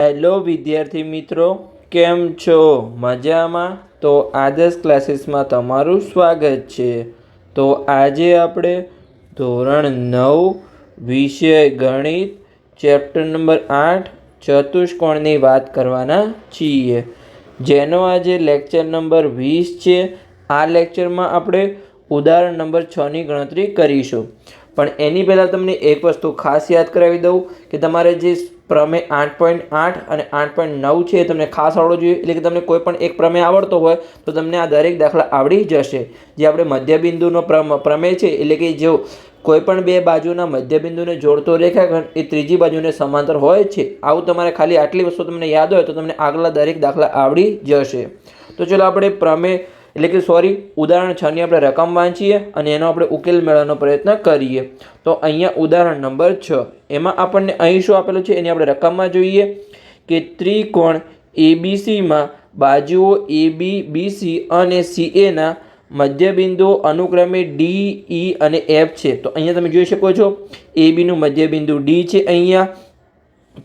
Hello વિદ્યાર્થી મિત્રો, કેમ છો? મજામાં? તો આદર્શ ક્લાસીસમાં તમારું સ્વાગત છે. તો આજે આપણે ધોરણ નવ, વિષય ગણિત, ચેપ્ટર નંબર આઠ, ચતુષ્કોણની વાત કરવાના છીએ. જેનો આજે લેક્ચર નંબર વીસ છે. આ લેક્ચરમાં આપણે ઉદાહરણ નંબર છની ગણતરી કરીશું. પણ એની પહેલાં તમને એક વસ્તુ ખાસ યાદ કરાવી દઉં કે તમારે જે પ્રમેય આઠ પોઈન્ટ આઠ અને આઠ પોઈન્ટ નવ છે એ તમને ખાસ આવડવો જોઈએ. એટલે કે તમને કોઈ પણ એક પ્રમેય આવડતો હોય તો તમને આ દરેક દાખલા આવડી જશે. જે આપણે મધ્યબિંદુનો પ્રમ, પ્રમેય છે, એટલે કે જો કોઈ પણ બે બાજુના મધ્યબિંદુને જોડતો રેખાખંડ એ ત્રીજી બાજુને સમાંતર હોય છે, આવું તમારે ખાલી આટલી વસ્તુ તમને યાદ હોય તો તમને આગલા દરેક દાખલા આવડી જશે. તો ચલો આપણે પ્રમેય એટલે કે સોરી, ઉદાહરણ છની આપણે રકમ વાંચીએ અને એનો આપણે ઉકેલ મેળવવાનો પ્રયત્ન કરીએ. તો અહીંયા ઉદાહરણ નંબર છ. એમાં આપણને અહીં શું આપેલું છે? એની આપણે રકમમાં જોઈએ કે ત્રિકોણ એબીસીમાં બાજુઓ એ બી બીસી અને સીએના મધ્યબિંદુ અનુક્રમે ડી ઈ અને એફ છે. તો અહીંયા તમે જોઈ શકો છો એ બીનું મધ્યબિંદુ ડી છે અહીંયા,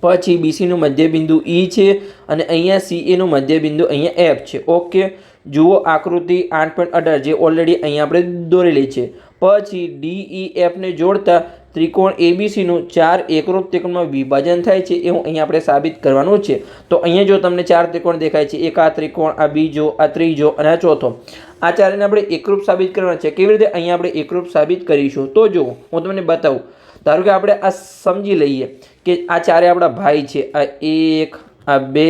પછી બીસીનું મધ્યબિંદુ ઈ છે અને અહીંયા સીએનું મધ્યબિંદુ અહીંયા એફ છે. ઓકે? જુઓ આકૃતિ આઠ પોઈન્ટ અઢાર જે ઓલરેડી અહીંયા આપણે દોરેલી છે. પછી ડી ઈ એફને જોડતા ત્રિકોણ એબીસીનું ચાર એકરૂપ ત્રિકોણમાં વિભાજન થાય છે એવું અહીંયા આપણે સાબિત કરવાનું છે. તો અહીંયા જો તમને ચાર ત્રિકોણ દેખાય છે, એક આ ત્રિકોણ, આ બીજો, આ ત્રીજો અને આ ચોથો. આ ચારને આપણે એકરૂપ સાબિત કરવાના છે. કેવી રીતે અહીંયા આપણે એકરૂપ સાબિત કરીશું? તો જુઓ, હું તમને બતાવું. ધારો કે આપણે આ સમજી લઈએ કે આ ચારે આપણા ભાઈ છે. આ એક, આ બે,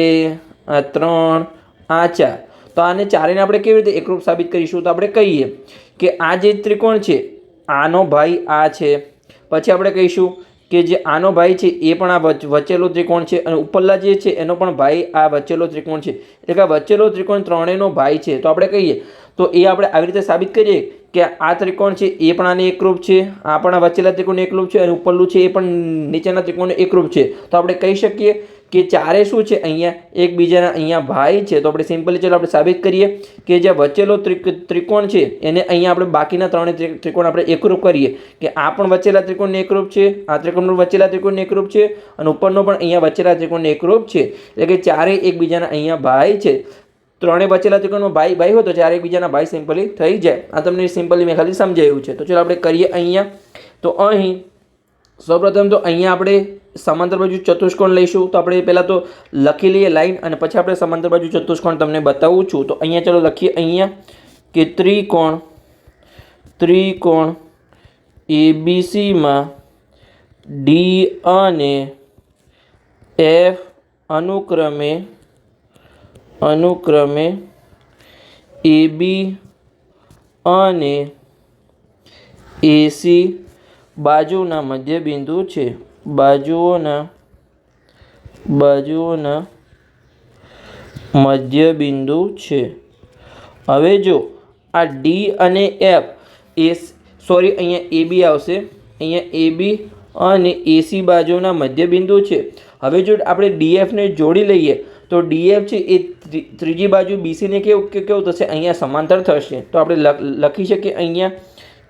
આ ત્રણ, આ ચાર. તો આને ચારેને આપણે કેવી રીતે એકરૂપ સાબિત કરીશું તો આપણે કહીએ કે આ જે ત્રિકોણ છે, આનો ભાઈ આ છે. પછી આપણે કહીશું કે જે આનો ભાઈ છે, એ પણ આ વચ- વચ્ચેલો ત્રિકોણ છે અને ઉપરલા જે છે, એનો પણ ભાઈ આ વચ્ચેલો ત્રિકોણ છે. એટલે કે આ વચ્ચેલો ત્રિકોણ ત્રણેયનો ભાઈ છે. તો આપણે કહીએ તો એ આપણે આવી રીતે સાબિત કરીએ કે આ ત્રિકોણ છે, એ પણ આને એકરૂપ છે, આ પણ વચ્ચેલા ત્રિકોણ એકરૂપ છે અને ઉપરલું છે એ પણ નીચેના ત્રિકોણ એકરૂપ છે. તો આપણે કહી શકીએ કે ચારે શું છે? અહીંયા એકબીજાના અહીંયા ભાઈ છે. તો આપણે સિમ્પલી ચલો આપણે સાબિત કરીએ કે જે વચ્ચેલો ત્રિક, ત્રિકોણ છે, એને અહીંયા આપણે બાકીના ત્રણે ત્રિકોણ આપણે એકરૂપ કરીએ કે આ પણ વચ્ચેલા ત્રિકોણને એકરૂપ છે, આ ત્રિકોણનું વચ્ચેલા ત્રિકોણને એકરૂપ છે અને ઉપરનો પણ અહીંયા વચ્ચેલા ત્રિકોણને એકરૂપ છે. એટલે કે ચારે એકબીજાના અહીંયા ભાઈ છે. ત્રણે બચેલા ત્રિકોણમાં ભાઈ ભાઈ હોય તો ચારે એકબીજાના ભાઈ સિમ્પલી થઈ જાય. આ તમને સિમ્પલી મેં ખાલી સમજાવ્યું છે. તો ચલો આપણે કરીએ અહીંયા. તો અહીં સૌપ્રથમ તો અહીંયા આપણે સમાંતર બાજુ ચતુષ્કોણ લઈશું. તો આપણે પહેલાં તો લખી લઈએ લાઈન અને પછી આપણે સમાંતર બાજુ ચતુષ્કોણ તમને બતાવું છું. તો અહીંયા ચલો લખીએ અહીંયા કે ત્રિકોણ ત્રિકોણ એબીસીમાં ડી અને એફ અનુક્રમે અનુક્રમે એબી અને એસી બાજુના મધ્યબિંદુ છે. બાજુઓના બાજુઓના મધ્યબિંદુ છે. હવે જો આ ડી અને એફ એ સોરી, અહીંયા એ બી આવશે. અહીંયા એ બી અને એસી બાજુના મધ્યબિંદુ છે. હવે જો આપણે ડીએફને જોડી લઈએ તો ડીએફ છે, એ ત્રી- ત્રીજી બાજુ બીસીને કેવું કે કેવું થશે? અહીંયા સમાંતર થશે. તો આપણે લખી શકીએ અહીંયા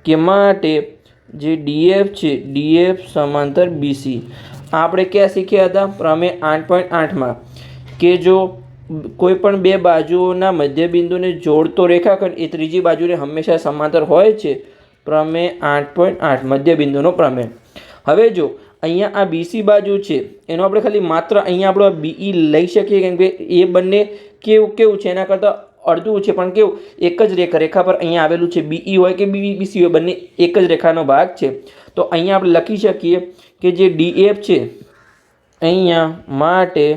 કે માટે જે ડીએફ છે ડીએફ સમાંતર બીસી આપણે ક્યાં શીખ્યા હતા? પ્રમેય આઠ પોઈન્ટ આઠમાં કે જો કોઈ પણ બે બાજુઓના મધ્યબિંદુને જોડતો રેખાખંડ એ ત્રીજી બાજુને હંમેશા સમાંતર હોય છે. પ્રમેય આઠ પોઈન્ટ આઠ, મધ્યબિંદુનો પ્રમેય. હવે જો અહીંયા આ બીસી બાજુ છે. એનો આપણે ખાલી માત્ર અહીંયા આપણો બીઈ લઈ શકીએ કેમ કે એ બંને કેવું કેવું છે? એના કરતાં અડધું છે. પણ કેવું, એક જ રેખા રેખા પર અહીંયા આવેલું છે બીઈ હોય કે બી બીસી હોય, બંને એક જ રેખાનો ભાગ છે. તો અહીંયા આપણે લખી શકીએ કે જે ડીએફ છે, અહીંયા માટે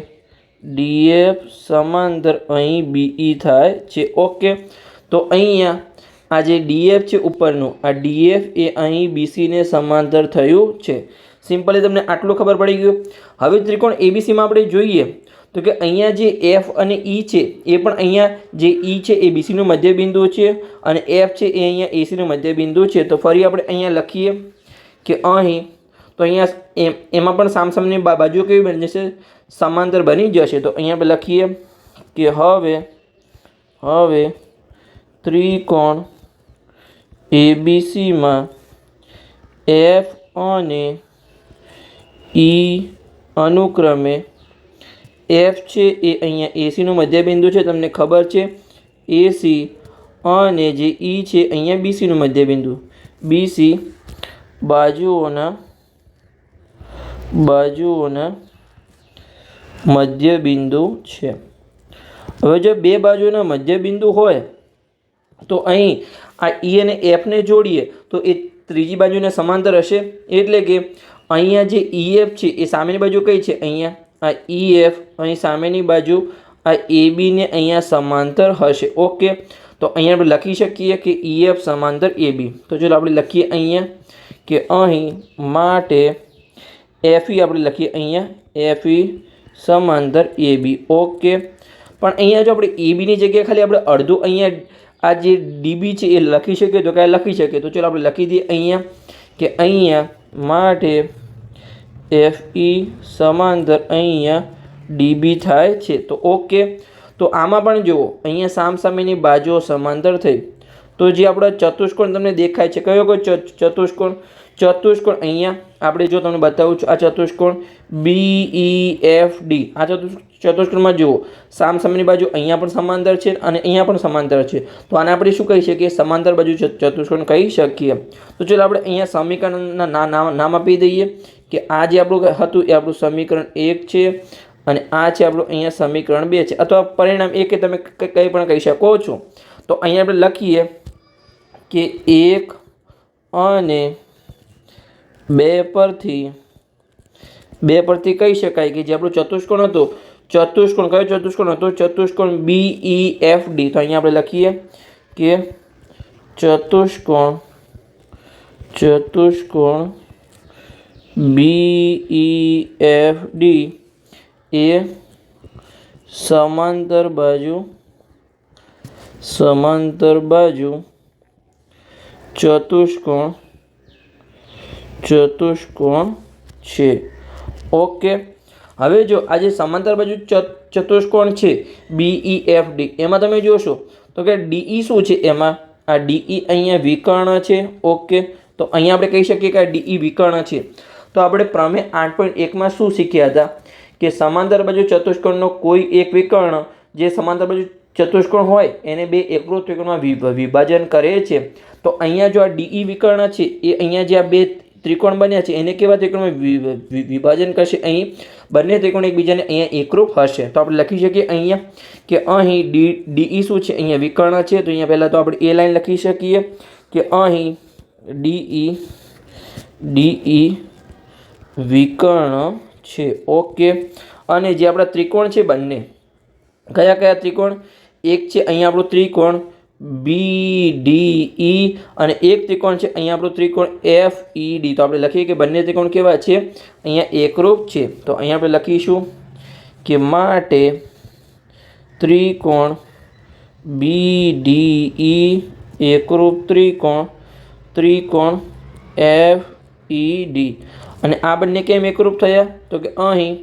ડીએફ સમાંતર અહીં બીઈ થાય છે. ઓકે તો અહીંયા આ જે ડીએફ છે ઉપરનું, આ ડીએફ એ અહીં બીસીને સમાંતર થયું છે. સિમ્પલી તમને આટલું ખબર પડી ગયું. હવે ત્રિકોણ એબીસીમાં આપણે જોઈએ તો કે અહીંયા જે એફ અને ઈ છે, એ પણ અહીંયા જે ઈ છે એ બીસીનું મધ્યબિંદુ છે અને એફ છે એ અહીંયા એસીનું મધ્યબિંદુ છે. તો ફરી આપણે અહીંયા લખીએ કે અહીં, તો અહીંયા એમ પણ સામસામની બાજુ કેવી બની જશે સમાંતર બની જશે. તો અહીંયા આપણે લખીએ કે હવે હવે ત્રિકોણ એબીસીમાં એફ અને ઈ અનુક્રમે એફ છે, એ અહીંયા એસીનું મધ્યબિંદુ છે, તમને ખબર છે? એસી અને જે ઈ છે, અહીંયા બીસીનું મધ્યબિંદુ. બીસી બાજુઓના બાજુઓના મધ્યબિંદુ છે. હવે જો બે બાજુના મધ્યબિંદુ હોય, તો અહીં આ ઈ અને એફને જોડીએ, તો એ ત્રીજી બાજુને સમાંતર હશે. એટલે કે અહીંયા જે ઈએફ છે, એ સામેની બાજુ કઈ છે? અહીંયા. આ ઈએફ અહીં સામેની બાજુ, આ એ બીને અહીંયા સમાંતર હશે. ઓકે તો અહીંયા આપણે લખી શકીએ કે ઈએફ સમાંતર એ બી તો ચલો આપણે લખીએ અહીંયા કે અહીં માટે એફઈ આપણે લખીએ અહીંયા. એફઈ સમાંતર એ બી ઓકે પણ અહીંયા જો આપણે એ બીની જગ્યાએ ખાલી આપણે અડધું અહીંયા આ જે ડીબી છે, એ લખી શકીએ તો કાંઈ લખી શકીએ? તો ચલો આપણે લખી દઈએ અહીંયા કે અહીંયા માટે એફ ઈ સમાંતર અહીંયા ડીબી થાય છે. તો ઓકે તો આમાં પણ જુઓ, અહીંયા સામસામેની બાજુઓ સમાંતર થઈ. તો જે આપણા ચતુષ્કોણ તમને દેખાય છે, કયો કયો ચતુષ્કોણ? ચતુષ્કોણ અહીંયા આપણે જો તમને બતાવું છું, આ ચતુષ્કોણ બી ઈ એફ ડી આ ચતુષ్, ચતુષ્કોણમાં જુઓ, સામસામેની બાજુ અહીંયા પણ સમાંતર છે અને અહીંયા પણ સમાંતર છે. તો આને આપણે શું કહી શકીએ? સમાંતર બાજુ ચતુષ્કોણ કહી શકીએ. તો ચલો આપણે અહીંયા સમીકરણના નામ આપી દઈએ. કે આ જે આપણું હતું એ આપણું સમીકરણ એક છે અને આ છે આપણું અહીંયા સમીકરણ બે છે. અથવા પરિણામ એ કે તમે કંઈ પણ કહી શકો છો. તો અહીંયા આપણે લખીએ કે એક અને બે પરથી બે પરથી કહી શકાય કે જે આપણું ચતુષ્કોણ હતું, ચતુષ્કોણ કયો ચતુષ્કોણ હતો? ચતુષ્કોણ બી ઈ એફ ડી તો અહીંયા આપણે લખીએ કે ચતુષ્કોણ ચતુષ્કોણ બી ઇ એફ ડી એ સમાંતર બાજુ સમાંતર બાજુ, ચતુષ્કોણ ચતુષ્કોણ છે. ઓકે હવે જો આ જે સમાંતર બાજુ ચતુષ્કોણ છે બી ઈ એફ ડી એમાં તમે જોશો, તો કે ડીઈ શું છે એમાં? આ ડીઈ અહીંયા વિકર્ણ છે ઓકે તો અહીંયા આપણે કહી શકીએ કે આ ડીઈ વિકર્ણ છે. તો આપણે પ્રમેય આઠ પોઈન્ટ એકમાં શું શીખ્યા હતા? કે સમાંતર બાજુ ચતુષ્કોણનો કોઈ એક વિકર્ણ, જે સમાંતર બાજુ ચતુષ્કોણ હોય, એને બે એકરૂપ ત્રિકોણમાં વિભ- વિભાજન કરે છે. તો અહીંયા જો આ ડીઈ વિકર્ણ છે, એ અહીંયા જે આ બે ત્રિકોણ બન્યા છે, એને કેવા ત્રિકોણમાં વિભાજન કરશે? અહીં બંને ત્રિકોણ એકબીજાને અહીંયા એકરૂપ હશે. તો આપણે લખી શકીએ અહીંયા કે અહીં ડી, ડીઈ શું છે? અહીંયા વિકર્ણ છે. તો અહીંયા પહેલાં તો આપણે એ લાઈન લખી શકીએ કે અહીં ડીઈ ડીઈ વિકર્ણ છે. ઓકે. અને જે આપણા ત્રિકોણ છે બંને, કયા કયા ત્રિકોણ? એક છે અહીંયા આપણું ત્રિકોણ બી ડી ઈ અને એક ત્રિકોણ છે અહીંયા આપણું ત્રિકોણ એફ ઈ ડી તો આપણે લખીએ કે બંને ત્રિકોણ કેવા છે? અહીંયા એકરૂપ છે. તો અહીંયા આપણે લખીશું કે માટે ત્રિકોણ બી ડી ઈ એકરૂપ ત્રિકોણ ત્રિકોણ એફ ઈ ડી અને આ બંને કેમ એકરૂપ થયા? તો કે અહીં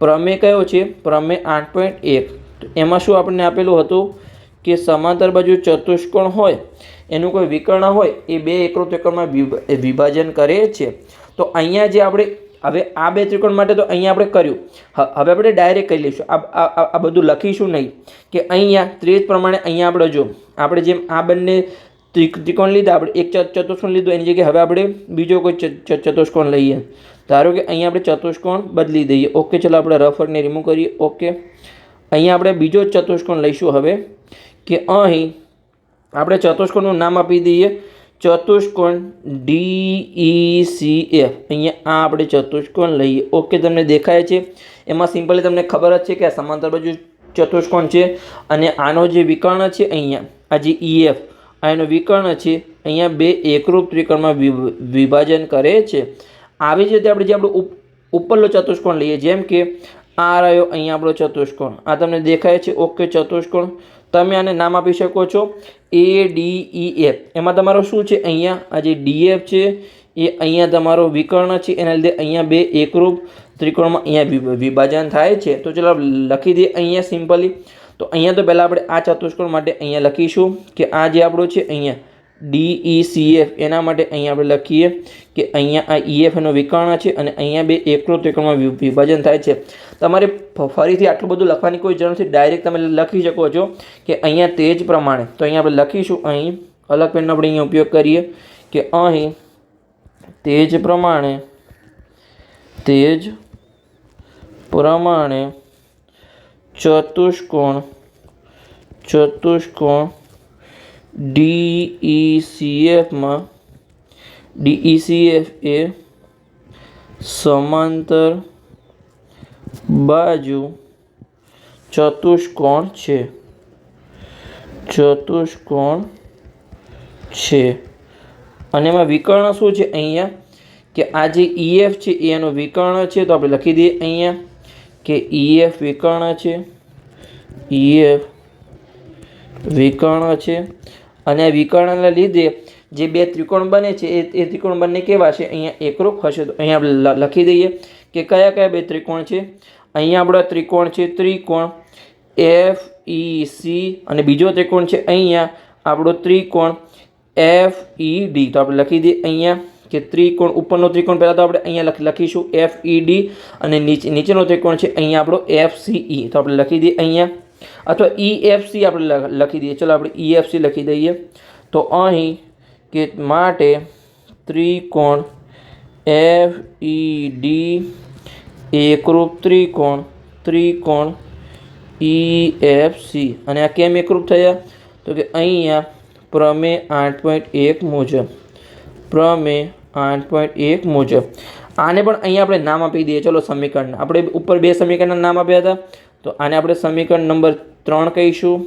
પ્રમેય કયો છે? પ્રમેય આઠ પોઈન્ટ એક. એમાં શું આપણને આપેલું હતું? કે સમાંતર બાજુ ચતુષ્કોણ હોય, એનું કોઈ વિકર્ણ હોય, એ બે એકરૂપ ત્રિકોણમાં વિભાજન કરે છે. તો અહીંયા જે આપણે, હવે આ બે ત્રિકોણ માટે તો અહીંયા આપણે કર્યું. હવે આપણે ડાયરેક્ટ કહી લઈશું. આ બધું લખીશું નહીં. કે અહીંયા ત્રીજ પ્રમાણે અહીંયા આપણે જો, આપણે જેમ આ બંને ત્રિક- ત્રિકોણ લીધા આપણે, એક ચતુષ્કોણ લીધું, એની જગ્યાએ હવે આપણે બીજો કોઈ ચતુષ્કોણ લઈએ. ધારો કે અહીંયા આપણે ચતુષ્કોણ બદલી દઈએ. ઓકે, ચલો આપણે રફરને રિમૂવ કરીએ. ઓકે. અહીંયા આપણે બીજો ચતુષ્કોણ લઈશું હવે, કે અહીં આપણે ચતુષ્કોણનું નામ આપી દઈએ. ચતુષ્કોણ ડી ઈ સી એફ અહીંયા આ આપણે ચતુષ્કોણ લઈએ. ઓકે, તમને દેખાય છે. એમાં સિમ્પલી તમને ખબર જ છે કે આ સમાંતર બાજુ ચતુષ્કોણ છે અને આનો જે વિકર્ણ છે અહીંયા, આ જે ઈ એફ આ એનું વિકર્ણ છે, અહીંયા બે એકરૂપ ત્રિકોણમાં વિભાજન કરે છે. આવી જ રીતે આપણે જે આપણું ઉપ- ઉપરનો ચતુષ્કોણ લઈએ, જેમ કે આ રહ્યો, અહીંયા આપણો ચતુષ્કોણ. આ તમને દેખાય છે, ઓકે, ચતુષ્કોણ. તમે આને નામ આપી શકો છો એ ડી ઈ એફ એમાં તમારો શું છે, અહીંયા આ જે ડીએફ છે, એ અહીંયા તમારો વિકર્ણ છે, એના લીધે અહીંયા બે એકરૂપ ત્રિકોણમાં અહીંયા વિભાજન થાય છે. તો ચલો લખી દઈએ અહીંયા સિમ્પલી. તો અહીંયા તો પહેલાં આપણે આ ચતુષ્કોણ માટે અહીંયા લખીશું કે આ જે આપણું છે અહીંયા ડી ઈ સી એફ એના માટે અહીંયા આપણે લખીએ કે અહીંયા આ ઈ એફ એનો વિકર્ણ છે અને અહીંયા બે એકલો ત્રિકોણમાં વિભાજન થાય છે. તમારે ફરીથી આટલું બધું લખવાની કોઈ જરૂર નથી. ડાયરેક્ટ તમે લખી શકો છો કે અહીંયા તે જ પ્રમાણે. તો અહીંયા આપણે લખીશું અહીં, અલગ પેનનો આપણે અહીંયા ઉપયોગ કરીએ કે અહીં તે જ પ્રમાણે, તે જ પ્રમાણે ચતુષ્કોણ ચતુષ્કોણ ડીઈસીએફમાં ડીઈસીએફ એ સમાંતર બાજુ ચતુષ્કોણ છે ચતુષ્કોણ છે અને એમાં વિકર્ણ શું છે અહીંયા? કે આ જે ઈએફ છે, એ એનો વિકર્ણ છે, તો આપણે લખી દઈએ અહીંયા. કે ઈએફ વિકર્ણ છે? ઈએફ વિકર્ણ છે. અને આ વિકર્ણને લીધે જે બે ત્રિકોણ બને છે, એ એ ત્રિકોણ બંને કેવા છે? અહીંયા એકરૂપ હશે તો અહીંયા આપણે લખી દઈએ કે કયા કયા બે ત્રિકોણ છે? અહીંયા આપણો ત્રિકોણ છે ત્રિકોણ એફ ઈ સી અને બીજો ત્રિકોણ છે અહીંયા આપણો ત્રિકોણ એફ ઈ ડી તો આપણે લખી દઈએ અહીંયા. કે ત્રિકોણ, ઉપરનો ત્રિકોણ પહેલાં તો આપણે અહીંયા લખ- લખીશું એફ ઈ ડી અને નીચે, નીચેનો ત્રિકોણ છે અહીંયા આપણો એફ સી ઈ તો આપણે લખી દઈએ અહીંયા. અથવા ઈ એફ સી આપણે લખી દઈએ. ચલો આપણે ઈ એફ સી લખી દઈએ. તો અહીં કે માટે ત્રિકોણ એફ ઈ ડી એકરૂપ ત્રિકોણ ત્રિકોણ ઈ એફ સી અને આ કેમ એકરૂપ થયા? તો કે અહીંયા પ્રમેય આઠ પોઈન્ટ એક મુજબ. પ્રમેય આઠ પોઈન્ટ એક મુજબ. આને પણ અહીંયા આપણે નામ આપી દઈએ. ચલો સમીકરણ. આપણે ઉપર બે સમીકરણના નામ આપ્યા હતા. તો આને આપણે સમીકરણ નંબર ત્રણ કહીશું.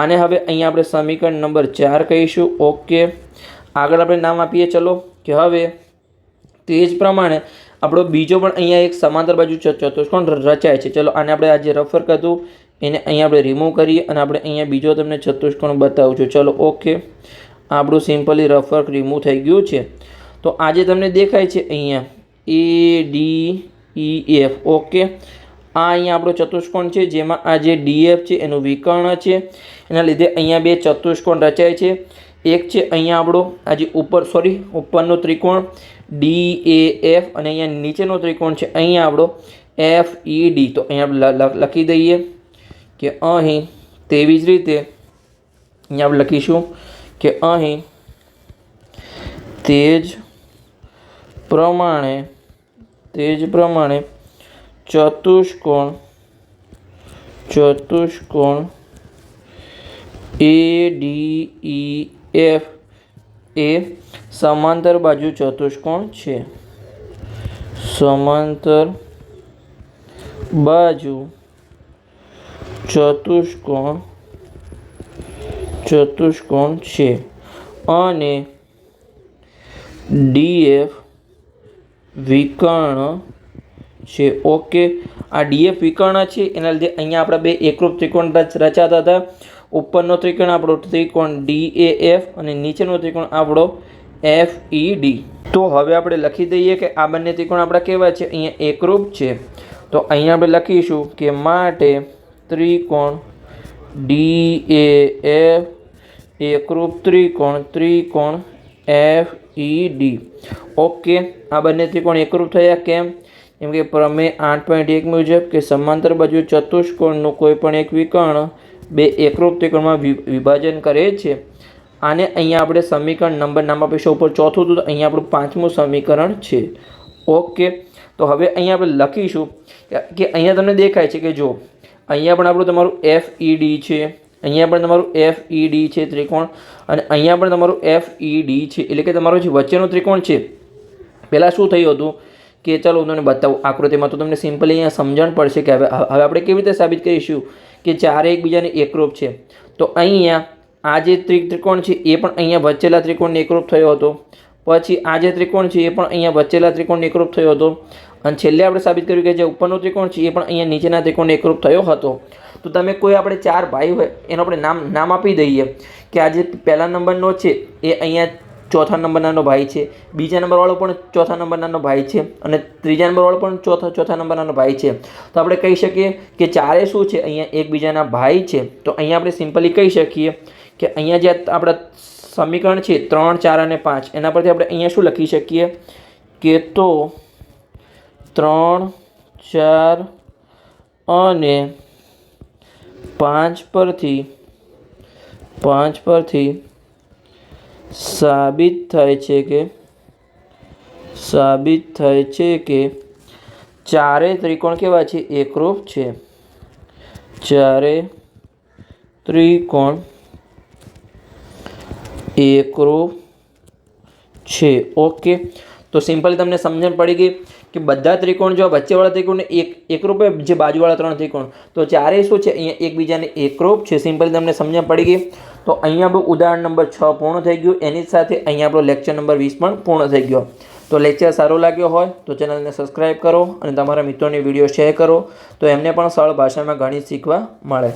આને હવે અહીંયા આપણે સમીકરણ નંબર ચાર કહીશું. ઓકે આગળ આપણે નામ આપીએ. ચલો કે હવે તે જ પ્રમાણે આપણો બીજો પણ અહીંયા એક સમાંતર બાજુ ચતુષ્કોણ રચાય છે. ચલો આને આપણે આજે રફર કરતું. એને અહીંયા આપણે રિમૂવ કરીએ અને આપણે અહીંયા બીજો તમને ચતુષ્કોણ બતાવું છું. ચલો ઓકે આપણું સિમ્પલી રફર રિમૂવ થઈ ગયું છે. તો આજે તમને દેખાય છે અહીંયા. A D E F okay આ અહીંયા આપણો ચતુષ્કોણ છે, જેમાં આ જે ડીએફ છે, એનું વિકર્ણ છે. એના લીધે અહીંયા બે ચતુષ્કોણ રચાય છે. એક છે અહીંયા આપણો, આ જે ઉપર સોરી ઉપરનો ત્રિકોણ ડી એ એફ અને અહીંયા નીચેનો ત્રિકોણ છે, અહીંયા આપણો એફ ઈ ડી તો અહીંયા આપણે લખી દઈએ કે અહીં, તેવી જ રીતે, અહીંયા આપણે લખીશું કે અહીં, તે જ પ્રમાણે, તે જ પ્રમાણે ચતુષ્કોણ ચતુષ્કોણ એ ડી ઈ એફ એ સમાંતર બાજુ ચતુષ્કોણ છે. સમાંતર બાજુ ચતુષ્કોણ ચતુષ્કોણ છે અને ડીએફ વિકર્ણ છે. ઓકે આ ડીએફ વિકર્ણ છે. એના લીધે અહીંયા આપણા બે એકરૂપ ત્રિકોણ રચાતા હતા. ઉપરનો ત્રિકોણ આપણો ત્રિકોણ ડી એ એફ અને નીચેનો ત્રિકોણ આપણો એફ ઈ ડી તો હવે આપણે લખી દઈએ કે આ બંને ત્રિકોણ આપણા કેવા છે? અહીંયા એકરૂપ છે. તો અહીંયા આપણે લખીશું કે માટે ત્રિકોણ ડી એ એફ એકરૂપ ત્રિકોણ ત્રિકોણ એફ ઈ ડી ઓકે આ બંને ત્રિકોણ એકરૂપ થયા કેમ? કેમ કે પ્રમેય આઠ પોઈન્ટ એક મુજબ કે સમાંતર બાજુ ચતુષ્કોણનું કોઈ પણ એક વિકર્ણ બે એકરૂપ ત્રિકોણમાં વિભાજન કરે છે. આને અહીંયા આપણે સમીકરણ નંબર નામ આપીશું ઉપર ચોથું હતું તો અહીંયા આપણું પાંચમું સમીકરણ છે. ઓકે તો હવે અહીંયા આપણે લખીશું કે અહીંયા તમને દેખાય છે કે જો, અહીંયા પણ આપણું તમારું એફ ઈ ડી છે. અહીંયા પણ તમારું એફ ઈ ડી છે ત્રિકોણ. અને અહીંયા પણ તમારું એફ ઈ ડી છે. એટલે કે તમારો જે વચ્ચેનો ત્રિકોણ છે પહેલાં શું થયું હતું કે ચાલો હું તમને બતાવું આકૃતિમાં તો તમને સિમ્પલી અહીંયા સમજણ પડશે કે હવે હવે આપણે કેવી રીતે સાબિત કરીશું કે ચારે એકબીજાને એકરૂપ છે. તો અહીંયા આ જે ત્રિ, ત્રિકોણ છે એ પણ અહીંયા વચ્ચેલા ત્રિકોણને એકરૂપ થયો હતો. પછી આ જે ત્રિકોણ છે એ પણ અહીંયા વચ્ચેલા ત્રિકોણને એકરૂપ થયો હતો. અને છેલ્લે આપણે સાબિત કર્યું કે જે ઉપરનો ત્રિકોણ છે એ પણ અહીંયા નીચેના ત્રિકોણને એકરૂપ થયો હતો. તો તમે કોઈ આપણે ચાર ભાઈ હોય, એનો આપણે નામ નામ આપી દઈએ કે આ જે પહેલા નંબરનો છે, એ અહીંયા ચોથા નંબરનાનો ભાઈ છે. બીજા નંબરવાળો પણ ચોથા નંબરનાનો ભાઈ છે અને ત્રીજા નંબરવાળો પણ ચોથા ચોથા નંબરનાનો ભાઈ છે. તો આપણે કહી શકીએ કે ચારે શું છે? અહીંયા એકબીજાના ભાઈ છે. તો અહીંયા આપણે સિમ્પલી કહી શકીએ કે અહીંયા જે આપણા સમીકરણ છે, ત્રણ, ચાર અને પાંચ, એના પરથી આપણે અહીંયા શું લખી શકીએ? કે તો ત્રણ, ચાર અને પાંચ પરથી પાંચ પરથી સાબિત થાય છે કે, સાબિત થાય છે કે ચારે ત્રિકોણ કેવા છે? એકરૂપ છે. ચારે ત્રિકોણ એકરૂપ છે. ઓકે. તો સિમ્પલી તમને સમજણ પડી ગઈ. કે બધા ત્રિકોણ જો વચ્ચેવાળા ત્રિકોણ એક એકરૂપ જે બાજુવાળા ત્રણ ત્રિકોણ, તો ચારે શું છે? અહીંયા એકબીજાને એકરૂપ છે. સિમ્પલી તમને સમજણ પડી ગઈ? તો અહીંયા આપણું ઉદાહરણ નંબર છ પૂર્ણ થઈ ગયું. એની સાથે અહીંયા આપણો લેક્ચર નંબર વીસ પણ પૂર્ણ થઈ ગયો. તો લેક્ચર સારો લાગ્યો હોય, તો ચેનલને સબસ્ક્રાઈબ કરો અને તમારા મિત્રોને વીડિયો શેર કરો. તો એમને પણ સરળ ભાષામાં ગણિત શીખવા મળે.